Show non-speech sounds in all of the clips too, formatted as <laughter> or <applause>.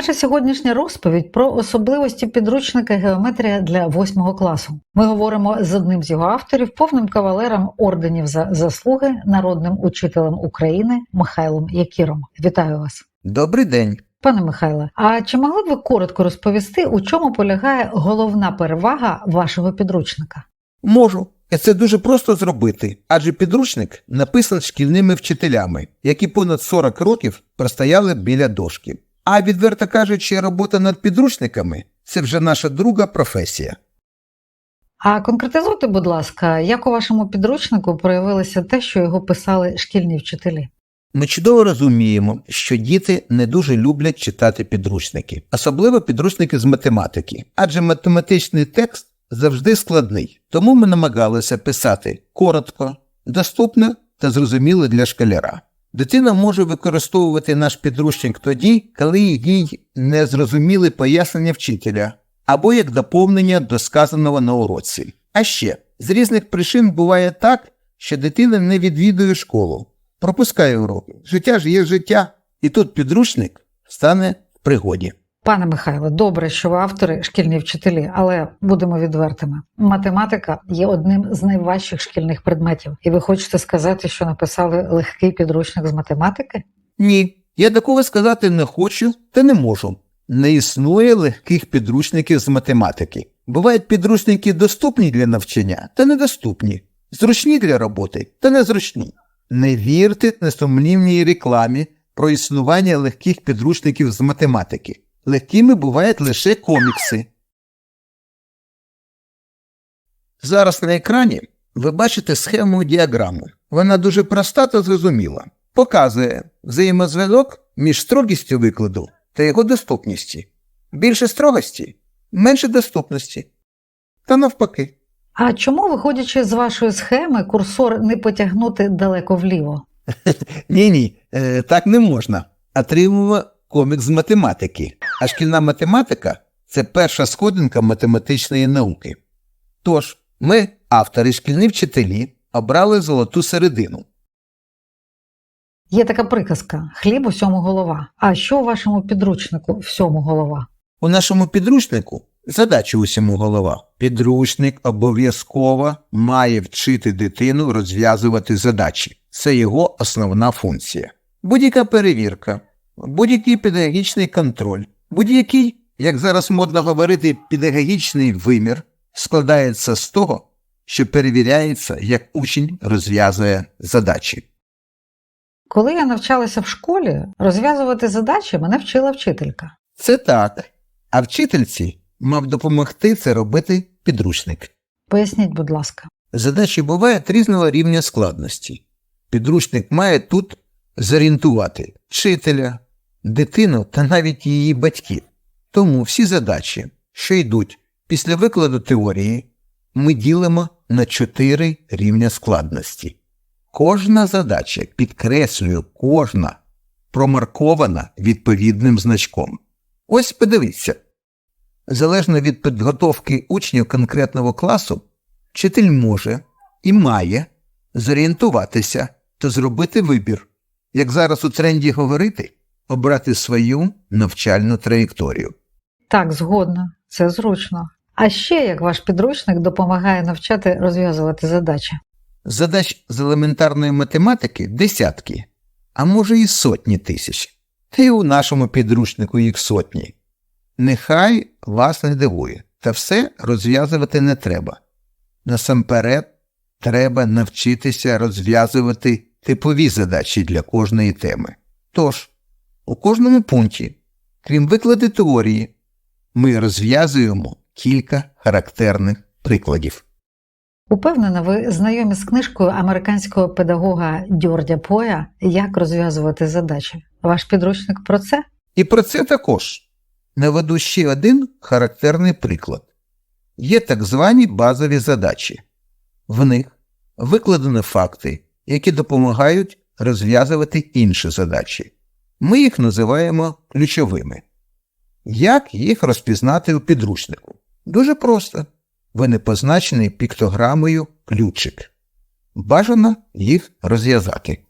Наша сьогоднішня розповідь про особливості підручника геометрія для 8 класу. Ми говоримо з одним з його авторів, повним кавалером орденів за заслуги, народним учителем України Михайлом Якіром. Вітаю вас, Добрий день. пане Михайле. А чи могли б ви коротко розповісти, у чому полягає головна перевага вашого підручника? Можу. Це дуже просто зробити, адже підручник написаний шкільними вчителями, які понад 40 років простояли біля дошки. А відверто кажучи, робота над підручниками це вже наша друга професія. А конкретизуйте, будь ласка, як у вашому підручнику проявилося те, що його писали шкільні вчителі? Ми чудово розуміємо, що діти не дуже люблять читати підручники, особливо підручники з математики, адже математичний текст завжди складний, тому ми намагалися писати коротко, доступно та зрозуміло для школяра. Дитина може використовувати наш підручник тоді, коли їй не зрозуміли пояснення вчителя або як доповнення до сказаного на уроці. А ще з різних причин буває так, що дитина не відвідує школу, пропускає уроки. Життя ж є життя, і тут підручник стане в пригоді. Пане Михайло, добре, що ви автори шкільні вчителі, але будемо відвертими. Математика є одним з найважчих шкільних предметів, і ви хочете сказати, що написали легкий підручник з математики? Ні, я такого сказати не хочу та не можу. Не існує легких підручників з математики. Бувають підручники доступні для навчання та недоступні, зручні для роботи та незручні. Не вірте несумнівній рекламі про існування легких підручників з математики. Легкими бувають лише комікси. Зараз на екрані ви бачите схему діаграми. Вона дуже проста та зрозуміла. Показує взаємозв'язок між строгістю викладу та його доступністю. Більше строгості, менше доступності. Та навпаки. А чому, виходячи з вашої схеми, курсор не потягнути далеко вліво? <laughs> Ні, ні, е, так не можна. Отримуємо комікс з математики. А шкільна математика це перша сходинка математичної науки. Тож, ми, автори шкільні вчителі, обрали золоту середину. Є така приказка: хліб усьому голова. А що у вашому підручнику всьому голова? У нашому підручнику задача усьому голова. Підручник обов'язково має вчити дитину розв'язувати задачі. Це його основна функція. Будь-яка перевірка, будь-який педагогічний контроль, будь-який, як зараз модно говорити, педагогічний вимір складається з того, що перевіряється, як учень розв'язує задачі. Коли я навчалася в школі, розв'язувати задачі мене вчила вчителька. Це так. А вчительці мав допомогти це робити підручник. Поясніть, будь ласка. Задачі бувають різного рівня складності. Підручник має тут зорієнтувати вчителя, дитину та навіть її батьків. Тому всі задачі, що йдуть після викладу теорії, ми ділимо на чотири рівня складності. Кожна задача, підкреслюю, кожна промаркована відповідним значком. Ось подивіться. Залежно від підготовки учнів конкретного класу, вчитель може і має зорієнтуватися та зробити вибір, як зараз у тренді говорити, обрати свою навчальну траєкторію. Так, згодна, це зручно. А ще як ваш підручник допомагає навчати розв'язувати задачі. Задач з елементарної математики десятки, а може і сотні тисяч. Та й у нашому підручнику їх сотні. Нехай вас не дивує, та все розв'язувати не треба. Насамперед, треба навчитися розв'язувати типові задачі для кожної теми. Тож, у кожному пункті, крім викладу теорії, ми розв'язуємо кілька характерних прикладів. Упевнена, ви знайомі з книжкою американського педагога Дьордя Поя Як розв'язувати задачі. Ваш підручник про це? І про це також наведу ще один характерний приклад. Є так звані базові задачі. В них викладені факти, які допомагають розв'язувати інші задачі. Ми їх називаємо ключовими. Як їх розпізнати у підручнику? Дуже просто. Вони позначені піктограмою ключик. Бажано їх розв'язати.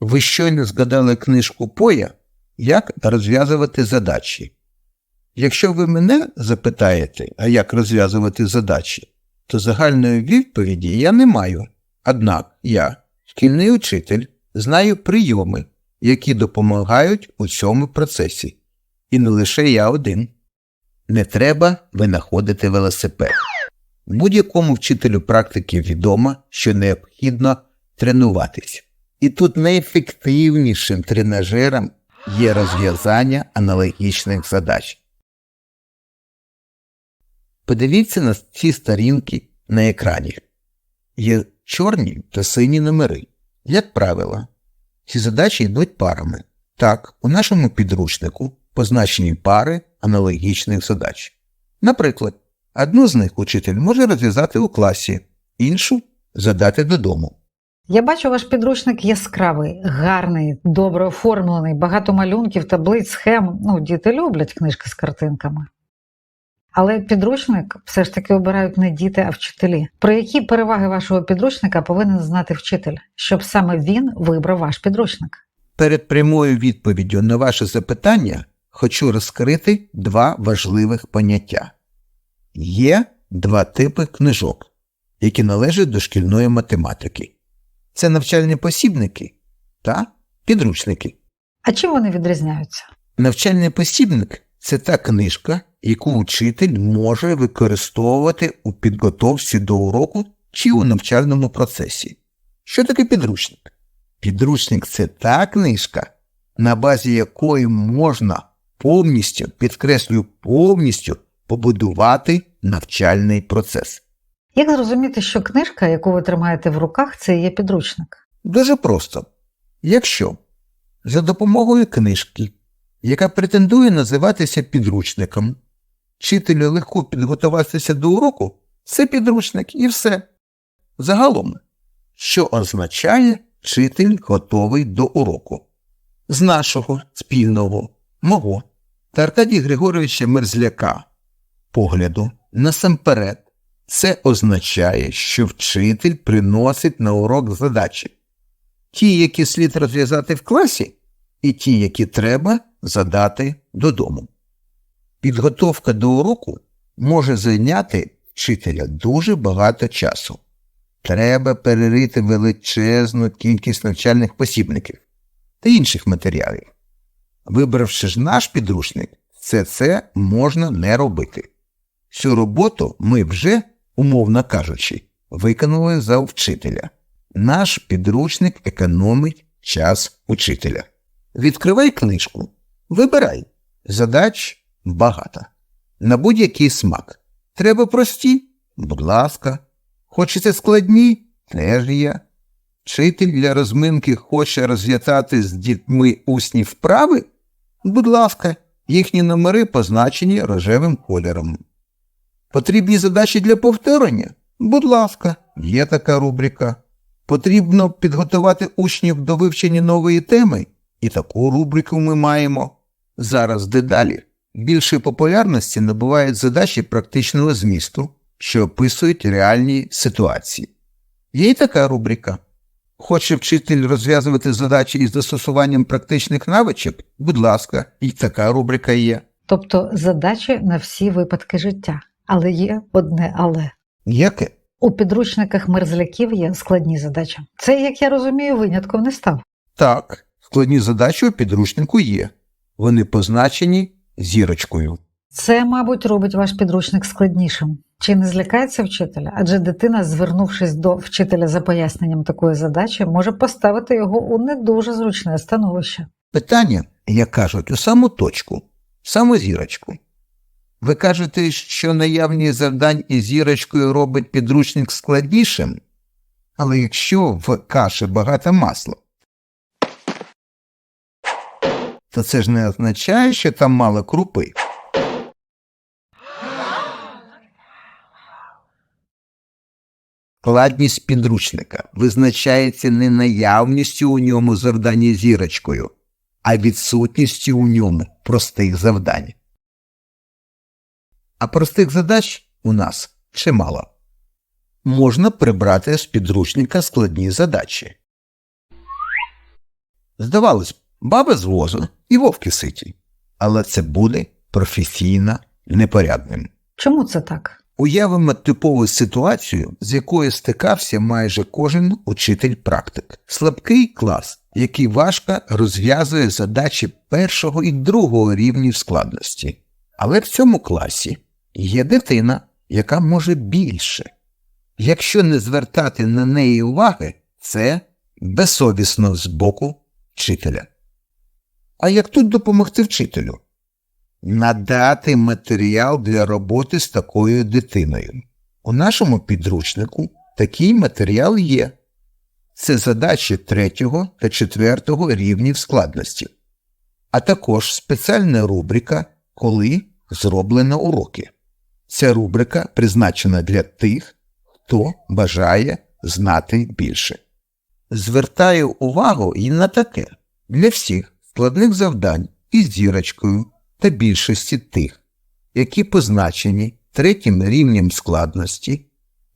Ви щойно згадали книжку Поя як розв'язувати задачі. Якщо ви мене запитаєте, а як розв'язувати задачі, то загальної відповіді я не маю. Однак я, шкільний учитель, знаю прийоми, які допомагають у цьому процесі. І не лише я один. Не треба винаходити велосипед. Будь-якому вчителю практики відомо, що необхідно тренуватись. І тут найефективнішим тренажером є розв'язання аналогічних задач. Подивіться на ці сторінки на екрані. Є чорні та сині номери. Як правило, ці задачі йдуть парами. Так, у нашому підручнику позначені пари аналогічних задач. Наприклад, одну з них учитель може розв'язати у класі, іншу задати додому. Я бачу, ваш підручник яскравий, гарний, добре оформлений, багато малюнків, таблиць, схем. Ну, діти люблять книжки з картинками. Але підручник все ж таки обирають не діти, а вчителі. Про які переваги вашого підручника повинен знати вчитель, щоб саме він вибрав ваш підручник? Перед прямою відповіддю на ваше запитання хочу розкрити два важливих поняття. Є два типи книжок, які належать до шкільної математики. Це навчальні посібники та підручники. А чим вони відрізняються? Навчальний посібник це та книжка, яку учитель може використовувати у підготовці до уроку чи у навчальному процесі. Що таке підручник? Підручник це та книжка, на базі якої можна повністю, підкреслюю, повністю побудувати навчальний процес. Як зрозуміти, що книжка, яку ви тримаєте в руках, це є підручник? Дуже просто. Якщо за допомогою книжки, яка претендує називатися підручником, вчителю легко підготуватися до уроку, це підручник і все. Загалом, що означає вчитель готовий до уроку? З нашого спільного, мого та Аркадія Григоровича Мерзляка погляду насамперед це означає, що вчитель приносить на урок задачі. Ті, які слід розв'язати в класі, і ті, які треба задати додому. Підготовка до уроку може зайняти вчителя дуже багато часу. Треба перерити величезну кількість навчальних посібників та інших матеріалів. Вибравши ж наш підручник, все це можна не робити. Цю роботу ми вже, умовно кажучи, виконали за вчителя. Наш підручник економить час учителя. Відкривай книжку, вибирай. Задач багато. На будь-який смак. Треба прості? Будь ласка. Хочете складні? Теж є. Вчитель для розминки хоче розв'язати з дітьми усні вправи? Будь ласка, їхні номери позначені рожевим кольором. Потрібні задачі для повторення? Будь ласка, є така рубрика. Потрібно підготувати учнів до вивчення нової теми, і таку рубрику ми маємо. Зараз дедалі. Більшої популярності набувають задачі практичного змісту, що описують реальні ситуації. Є й така рубрика. Хоче вчитель розв'язувати задачі із застосуванням практичних навичок? Будь ласка, і така рубрика є. Тобто задачі на всі випадки життя. Але є одне але. Яке? У підручниках мерзляків є складні задачі. Це, як я розумію, винятком не став. Так, складні задачі у підручнику є. Вони позначені зірочкою. Це, мабуть, робить ваш підручник складнішим. Чи не злякається вчителя? Адже дитина, звернувшись до вчителя за поясненням такої задачі, може поставити його у не дуже зручне становище. Питання, як кажуть, у саму точку, саму зірочку. Ви кажете, що наявність завдань із зірочкою робить підручник складнішим, але якщо в каші багато масла, то це ж не означає, що там мало крупи. Складність підручника визначається не наявністю у ньому завдання зірочкою, а відсутністю у ньому простих завдань. А простих задач у нас чимало. Можна прибрати з підручника складні задачі. Здавалось, баба з возу і вовки ситі. Але це буде професійно непорядним. Чому це так? Уявимо типову ситуацію, з якою стикався майже кожен учитель-практик. Слабкий клас, який важко розв'язує задачі першого і другого рівнів складності. Але в цьому класі є дитина, яка може більше. Якщо не звертати на неї уваги, це безсовісно з боку вчителя. А як тут допомогти вчителю? Надати матеріал для роботи з такою дитиною. У нашому підручнику такий матеріал є. Це задачі третього та четвертого рівнів складності, а також спеціальна рубрика Коли зроблено уроки. Ця рубрика призначена для тих, хто бажає знати більше. Звертаю увагу і на таке для всіх складних завдань із зірочкою та більшості тих, які позначені третім рівнем складності,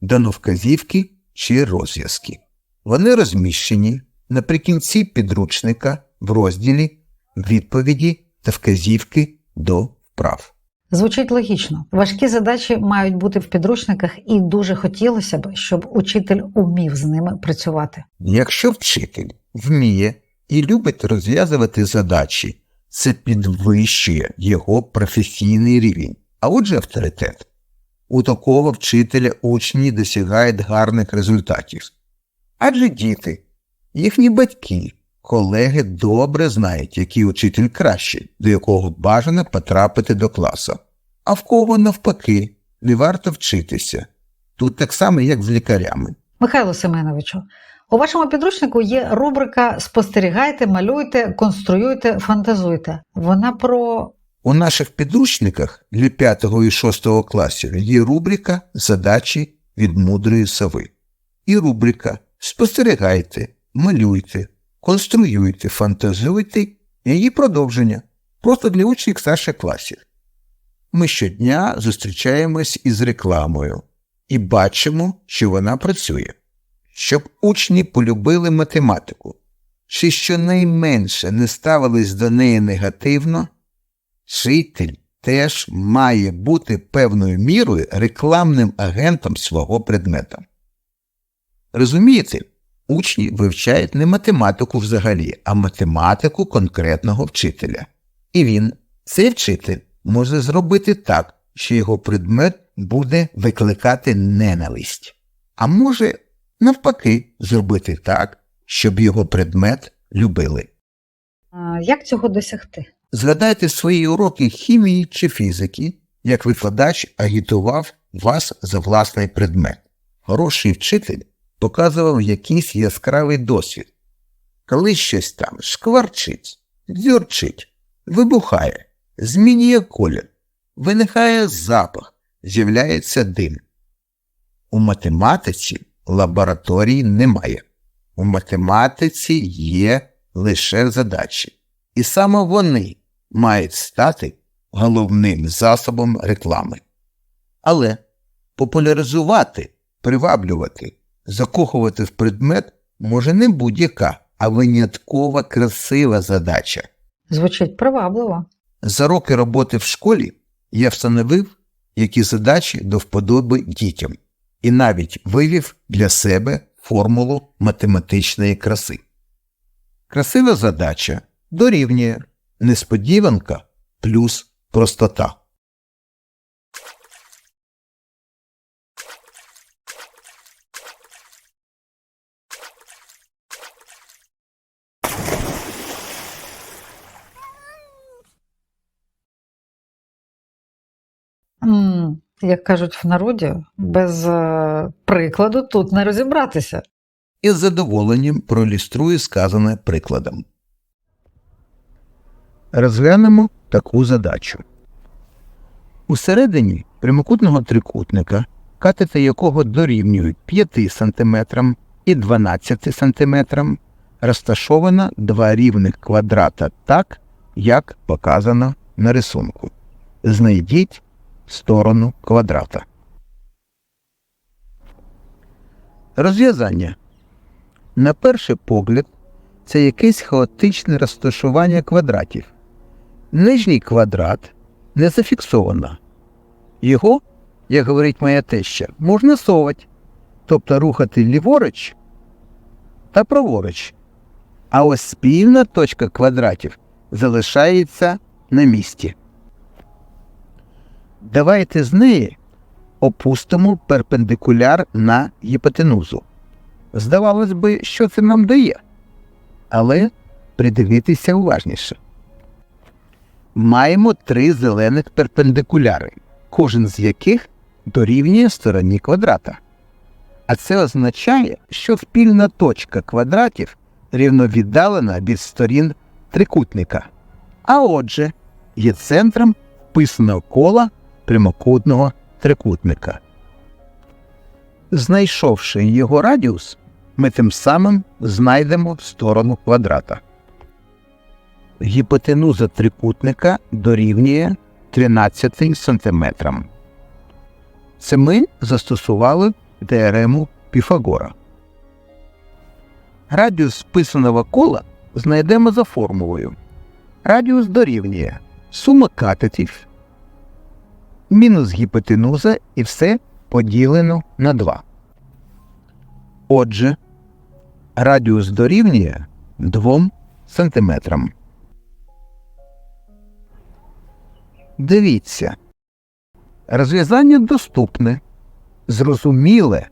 дановказівки чи розв'язки. Вони розміщені наприкінці підручника в розділі відповіді та вказівки до вправ. Звучить логічно. Важкі задачі мають бути в підручниках, і дуже хотілося б, щоб учитель умів з ними працювати. Якщо вчитель вміє і любить розв'язувати задачі, це підвищує його професійний рівень, а отже авторитет. У такого вчителя учні досягають гарних результатів. Адже діти, їхні батьки, колеги добре знають, який учитель кращий, до якого бажано потрапити до класу. А в кого навпаки не варто вчитися. Тут так само, як з лікарями. Михайло Семеновичу, у вашому підручнику є рубрика Спостерігайте, малюйте, конструюйте, фантазуйте. Вона про У наших підручниках для 5 і 6 класів є рубрика Задачі від мудрої сови. І рубрика Спостерігайте, малюйте, конструюйте, фантазуйте і її продовження просто для учнів старших класів. Ми щодня зустрічаємось із рекламою і бачимо, що вона працює. Щоб учні полюбили математику, чи щонайменше не ставились до неї негативно, Вчитель теж має бути певною мірою рекламним агентом свого предмета. Розумієте, учні вивчають не математику взагалі, а математику конкретного вчителя. І він, цей вчитель, може зробити так, що його предмет буде викликати ненависть, а може, навпаки, зробити так, щоб його предмет любили. а, як цього досягти? Згадайте свої уроки хімії чи фізики, як викладач агітував вас за власний предмет. Хороший вчитель показував якийсь яскравий досвід. Коли щось там шкварчить, дзюрчить, вибухає, змінює колір, виникає запах, з'являється дим. У математиці лабораторії немає. У математиці є лише задачі. І саме вони мають стати головним засобом реклами. Але популяризувати, приваблювати, закохувати в предмет може не будь-яка, а виняткова красива задача. Звучить привабливо. За роки роботи в школі я встановив, які задачі до вподоби дітям, і навіть вивів для себе формулу математичної краси. Красива задача дорівнює несподіванка плюс простота. Як кажуть в народі, без е, прикладу тут не розібратися. і з задоволенням проілюструю сказане прикладом. Розглянемо таку задачу. Усередині прямокутного трикутника, катети якого дорівнюють 5 см і 12 см, розташовано два рівних квадрата так, як показано на рисунку. Знайдіть сторону квадрата. Розв'язання. На перший погляд, це якесь хаотичне розташування квадратів, Нижній квадрат не зафіксовано. Його, як говорить моя теща, можна совати, тобто рухати ліворуч та праворуч. А ось спільна точка квадратів залишається на місці. Давайте з неї опустимо перпендикуляр на гіпотенузу. Здавалось би, що це нам дає. Але придивитися уважніше. Маємо три зелених перпендикуляри, кожен з яких дорівнює стороні квадрата. А це означає, що спільна точка квадратів рівновіддалена від сторін трикутника. А отже, є центром вписаного кола прямокутного трикутника. Знайшовши його радіус, ми тим самим знайдемо сторону квадрата. Гіпотенуза трикутника дорівнює 13 см. Це ми застосували теорему Піфагора. Радіус списаного кола знайдемо за формулою. Радіус дорівнює сума катетів мінус гіпотенуза і все поділено на 2. Отже, радіус дорівнює 2 см. Дивіться. Розв'язання доступне, зрозуміле,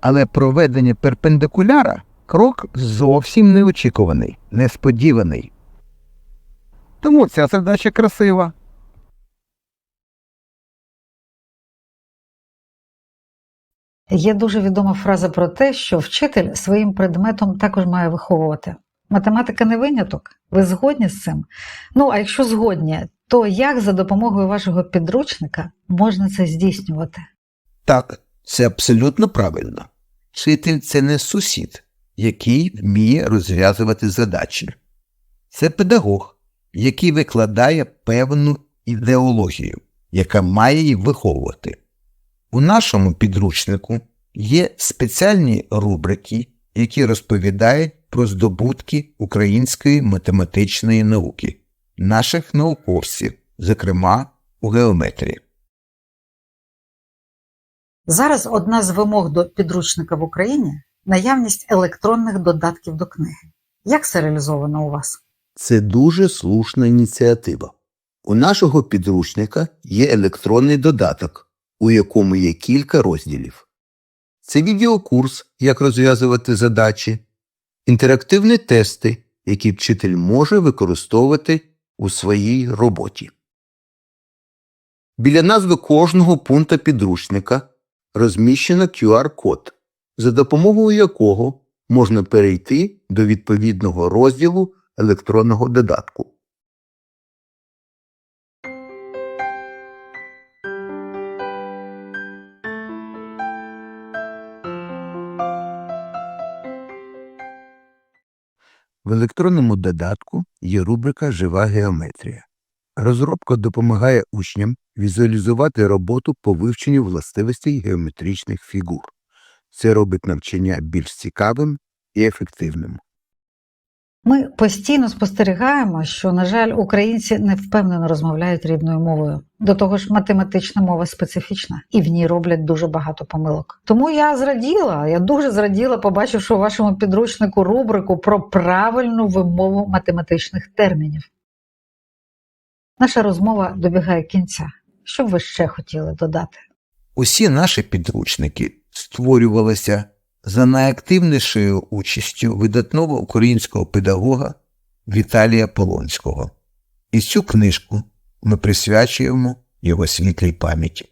але проведення перпендикуляра крок зовсім неочікуваний, несподіваний. Тому ця задача красива. Є дуже відома фраза про те, що вчитель своїм предметом також має виховувати. Математика не виняток. Ви згодні з цим? Ну, а якщо згодні, то як за допомогою вашого підручника можна це здійснювати? Так, це абсолютно правильно. Вчитель це не сусід, який вміє розв'язувати задачі. Це педагог, який викладає певну ідеологію, яка має її виховувати. У нашому підручнику є спеціальні рубрики, які розповідають про здобутки української математичної науки, наших науковців, зокрема у геометрії. Зараз одна з вимог до підручника в Україні наявність електронних додатків до книги. Як це реалізовано у вас? Це дуже слушна ініціатива. У нашого підручника є електронний додаток, у якому є кілька розділів. Це відеокурс, як розв'язувати задачі, інтерактивні тести, які вчитель може використовувати у своїй роботі. Біля назви кожного пункта підручника розміщено QR-код, за допомогою якого можна перейти до відповідного розділу електронного додатку. В електронному додатку є рубрика Жива геометрія. Розробка допомагає учням візуалізувати роботу по вивченню властивостей геометричних фігур. Це робить навчання більш цікавим і ефективним. Ми постійно спостерігаємо, що, на жаль, українці не впевнено розмовляють рідною мовою. До того ж, математична мова специфічна, і в ній роблять дуже багато помилок. Тому я зраділа, я дуже зраділа, побачивши у вашому підручнику рубрику про правильну вимову математичних термінів. Наша розмова добігає кінця. Що б ви ще хотіли додати? Усі наші підручники створювалися за найактивнішою участю видатного українського педагога Віталія Полонського. І цю книжку ми присвячуємо його світлій пам'яті.